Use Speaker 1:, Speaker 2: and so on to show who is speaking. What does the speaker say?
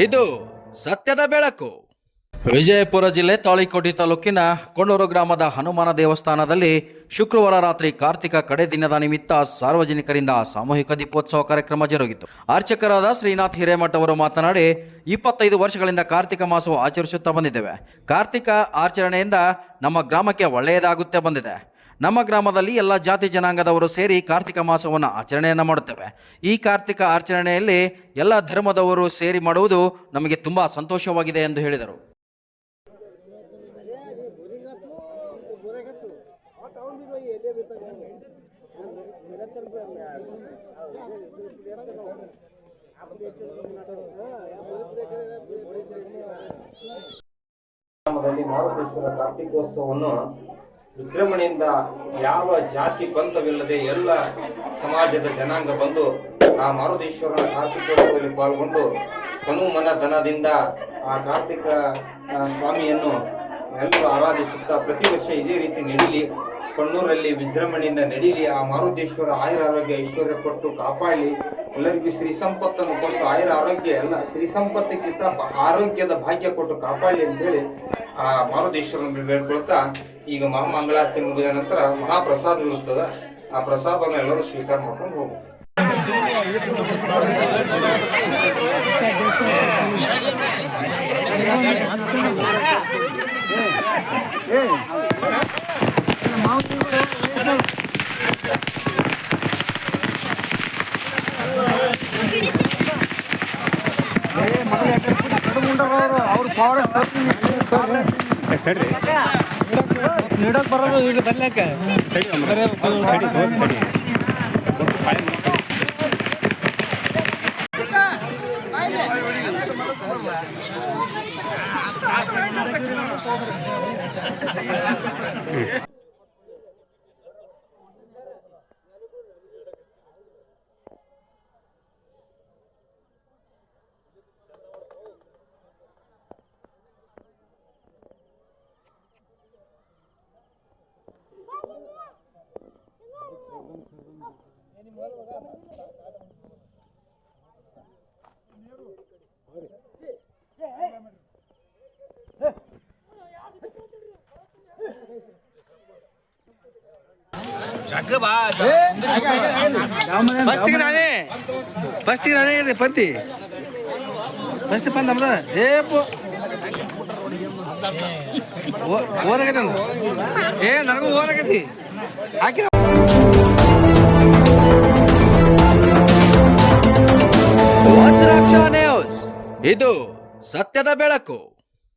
Speaker 1: ಇದು ಸತ್ಯದ ಬೆಳಕು. ವಿಜಯಪುರ ಜಿಲ್ಲೆ ತಾಳಿಕೋಟಿ ತಾಲೂಕಿನ ಕೊಂಡೂರು ಗ್ರಾಮದ ಹನುಮಾನ ದೇವಸ್ಥಾನದಲ್ಲಿ ಶುಕ್ರವಾರ ರಾತ್ರಿ ಕಾರ್ತಿಕ ಕಡೆ ದಿನದ ನಿಮಿತ್ತ ಸಾರ್ವಜನಿಕರಿಂದ ಸಾಮೂಹಿಕ ದೀಪೋತ್ಸವ ಕಾರ್ಯಕ್ರಮ ಜರುಗಿತು. ಅರ್ಚಕರಾದ ಶ್ರೀನಾಥ್ ಹಿರೇಮಠ ಅವರು ಮಾತನಾಡಿ, ಇಪ್ಪತ್ತೈದು ವರ್ಷಗಳಿಂದ ಕಾರ್ತಿಕ ಮಾಸವು ಆಚರಿಸುತ್ತಾ ಬಂದಿದ್ದೇವೆ. ಕಾರ್ತಿಕ ಆಚರಣೆಯಿಂದ ನಮ್ಮ ಗ್ರಾಮಕ್ಕೆ ಒಳ್ಳೆಯದಾಗುತ್ತೆ ಬಂದಿದೆ. ನಮ್ಮ ಗ್ರಾಮದಲ್ಲಿ ಎಲ್ಲ ಜಾತಿ ಜನಾಂಗದವರು ಸೇರಿ ಕಾರ್ತಿಕ ಮಾಸವನ್ನು ಆಚರಣೆಯನ್ನು ಮಾಡುತ್ತೇವೆ. ಈ ಕಾರ್ತಿಕ ಆಚರಣೆಯಲ್ಲಿ ಎಲ್ಲ ಧರ್ಮದವರು ಸೇರಿ ಮಾಡುವುದು ನಮಗೆ ತುಂಬ ಸಂತೋಷವಾಗಿದೆ ಎಂದು ಹೇಳಿದರು.
Speaker 2: ಗ್ರಾಮದಲ್ಲಿ ಮಾರುತೇಶ್ವರ ಕಾರ್ತಿಕೋತ್ಸವವನ್ನು ವಿಜೃಂಭಣೆಯಿಂದ ಯಾವ ಜಾತಿ ಪಂಥವಿಲ್ಲದೆ ಎಲ್ಲ ಸಮಾಜದ ಜನಾಂಗ ಬಂದು ಆ ಮಾರುತೇಶ್ವರನ ಕಾರ್ತಿಕೋತ್ಸವದಲ್ಲಿ ಪಾಲ್ಗೊಂಡು ತನು ಮನ ಧನದಿಂದ ಆ ಕಾರ್ತಿಕ ಸ್ವಾಮಿಯನ್ನು ಎಲ್ಲರೂ ಆರಾಧಿಸುತ್ತಾ ಪ್ರತಿ ವರ್ಷ ಇದೇ ರೀತಿ ನಡೀಲಿ. ಕಣ್ಣೂರಲ್ಲಿ ವಿಜೃಂಭಣೆಯಿಂದ ನಡೀಲಿ. ಆ ಮಾರುತೇಶ್ವರ ಆಯುರ ಆರೋಗ್ಯ ಐಶ್ವರ್ಯ ಕೊಟ್ಟು ಕಾಪಾಡಲಿ. ಎಲ್ಲರಿಗೂ ಶ್ರೀ ಸಂಪತ್ತನ್ನು ಕೊಟ್ಟು ಆಯುರ ಆರೋಗ್ಯ ಎಲ್ಲ ಶ್ರೀ ಸಂಪತ್ತಿಗಿಂತ ಆರೋಗ್ಯದ ಭಾಗ್ಯ ಕೊಟ್ಟು ಕಾಪಾಡಲಿ ಅಂತೇಳಿ ಆ ಮಾರುತೇಶ್ವರನ ಬೇಡ್ಕೊಳ್ತಾ ಈಗ ಮಹಾಮಂಗಳಾರತಿ ಮುಗಿದ ನಂತರ ಮಹಾಪ್ರಸಾದ ಇರುತ್ತದ. ಆ ಪ್ರಸಾದವನ್ನು ಎಲ್ಲರೂ ಸ್ವೀಕಾರ ಮಾಡ್ಕೊಂಡು ಹೋಗ್ಬೇಕು
Speaker 3: ನೀಡಕ್ ಬರೋದು ಈಗ ಬರ್ಲಿಕ್ಕ ಫಸ್ಟಿಗೆ ನಾನೇ. ನಾನೇ ಇದೆ ಪಂತಿ. ಫಸ್ಟ್ ಏ ನನಗೂ ಓದಾಗೈತಿ
Speaker 1: ಇದು ಸತ್ಯದ ಬೆಳಕು.